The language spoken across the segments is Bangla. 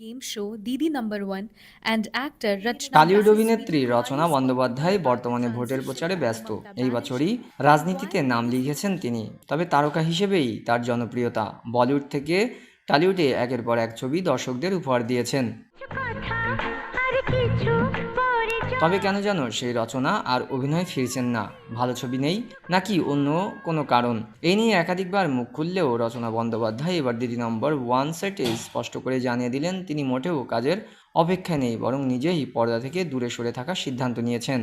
game show Didi number one and actor Tollywood অভিনেত্রী রচনা বন্দ্যোপাধ্যায় বর্তমানে ভোটের প্রচারে ব্যস্ত। এই বছরই রাজনীতিতে নাম লিখেছেন তিনি। তবে তারকা হিসেবেই তার জনপ্রিয়তা। বলিউড থেকে টলিউডে একের পর এক ছবি দর্শকদের উপহার দিয়েছেন। তবে কেন যেন সেই রচনা আর অভিনয় ফিরছেন না? ভালো ছবি নেই নাকি অন্য কোনো কারণ? এই নিয়ে একাধিকবার মুখ খুললেও রচনা বন্দ্যোপাধ্যায় এবার দিদি নম্বর ওয়ান সেটে স্পষ্ট করে জানিয়ে দিলেন, তিনি মোটেও কাজের অপেক্ষায় নেই বরং নিজেই পর্দা থেকে দূরে সরে থাকার সিদ্ধান্ত নিয়েছেন।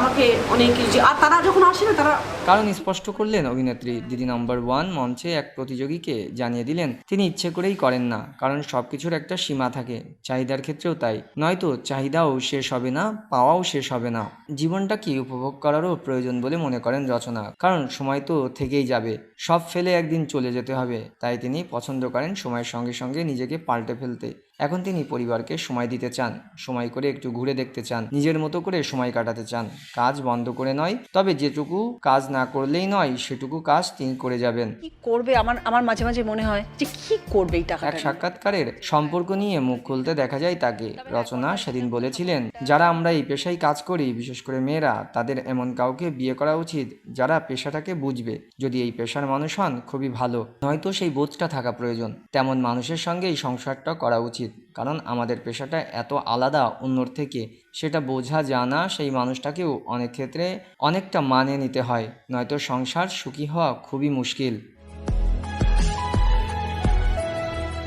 আমাকে অনেক আর তারা যখন আসে না তারা কারণ স্পষ্ট করলেন অভিনেত্রী দিদি নম্বর ওয়ান মঞ্চে এক প্রতিযোগীকে জানিয়ে দিলেন তিনি ইচ্ছে করেই করেন না কারণ সবকিছুর একটা সীমা থাকে চাহিদার ক্ষেত্রেও তাই। নয়তো চাহিদাও শেষ হবে না পাওয়াও শেষ হবে না। জীবনটা কি উপভোগ করারও প্রয়োজন বলে মনে করেন রচনা কারণ সময় তো থেকেই যাবে সব ফেলে একদিন চলে যেতে হবে। তাই তিনি পছন্দ করেন সময়ের সঙ্গে সঙ্গে নিজেকে পাল্টে ফেলতে। এখন তিনি পরিবারকে সময় দিতে চান সময় করে একটু ঘুরে দেখতে চান নিজের মতো করে সময় কাটাতে চান। কাজ বন্ধ করে নয় তবে যেটুকু কাজ না করলেই নয় সেটুকু কাজ তিনি করে যাবেন। কি করবে আমার আমার মাঝে মাঝে মনে হয় যে কি করবে এই টাকা এক সাক্ষাৎকারের সম্পর্ক নিয়ে মুখ খুলতে দেখা যায় তাকে। রচনা সেদিন বলেছিলেন যারা আমরা এই পেশায় কাজ করি বিশেষ করে মেয়েরা তাদের এমন কাউকে বিয়ে করা উচিত যারা পেশাটাকে বুঝবে। যদি এই পেশার মানুষ হন খুবই ভালো। নয়তো সেই বোধটা থাকা প্রয়োজন। তেমন মানুষের সঙ্গে এই সংসারটা করা উচিত। উচিত কারণ আমাদের পেশাটা এত আলাদা অন্যর থেকে সেটা বোঝা জানা সেই মানুষটাকেও অনেক ক্ষেত্রে অনেকটা মানে নিতে হয় নয়তো সংসার সুখী হওয়া খুবই মুশকিল।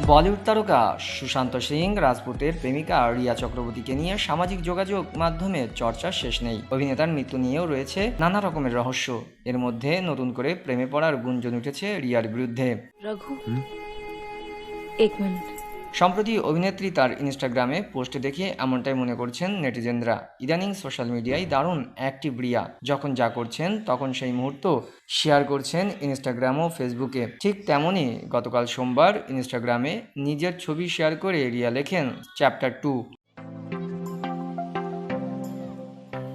বলিউড তারকা সুশান্ত সিং রাজপুতের প্রেমিকা রিয়া চক্রবর্তীকে নিয়ে সামাজিক যোগাযোগ মাধ্যমে চর্চা শেষ নেই। অভিনেতার মৃত্যু নিয়েও রয়েছে নানা রকমের রহস্য। এর মধ্যে নতুন করে প্রেমে পড়ার গুঞ্জন উঠেছে রিয়ার বিরুদ্ধে। রঘু এক মিনিট। সম্প্রতি অভিনেত্রী তার ইনস্টাগ্রামে পোস্ট দেখে এমনটাই মনে করছেন নেটিজেনরা। ইদানিং সোশ্যাল মিডিয়ায় দারুণ অ্যাক্টিভ রিয়া। যখন যা করছেন, তখন সেই মুহূর্ত শেয়ার করছেন ইনস্টাগ্রাম ও ফেসবুকে। ঠিক তেমনই গতকাল সোমবার ইনস্টাগ্রামে নিজের ছবি শেয়ার করে রিয়া লেখেন চ্যাপ্টার টু।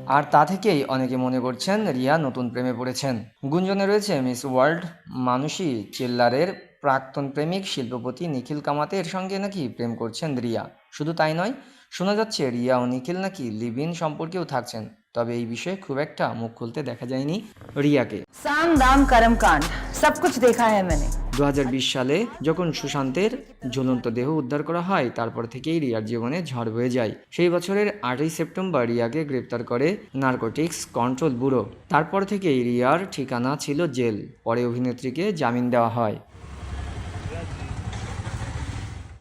আর তা থেকেই অনেকে মনে করছেন রিয়া নতুন প্রেমে পড়েছেন। গুঞ্জনে রয়েছে মিস ওয়ার্ল্ড মানুষই চিল্লারের প্রাক্তন প্রেমিক শিল্পপতি নিখিল কামাতের সঙ্গে নাকি প্রেম করছেন রিয়া। শুধু তাই নয় শোনা যাচ্ছে রিয়া ও নিখিল নাকি লিভ ইন সম্পর্কেও থাকছেন। তবে এই বিষয়ে খুব একটা মুখ খুলতে দেখা যায়নি রিয়াকে। সাম দাম করম কাণ্ড সব কিছু দেখা হ্যাঁ মানে। দু সালে যখন সুশান্তের ঝুলন্ত দেহ উদ্ধার করা হয় তারপর থেকেই রিয়ার জীবনে ঝড় বয়ে যায়। সেই বছরের আটই সেপ্টেম্বর রিয়াকে গ্রেপ্তার করে নার্কোটিক্স কন্ট্রোল ব্যুরো। তারপর থেকেই রিয়ার ঠিকানা ছিল জেল। পরে অভিনেত্রীকে জামিন দেওয়া হয়।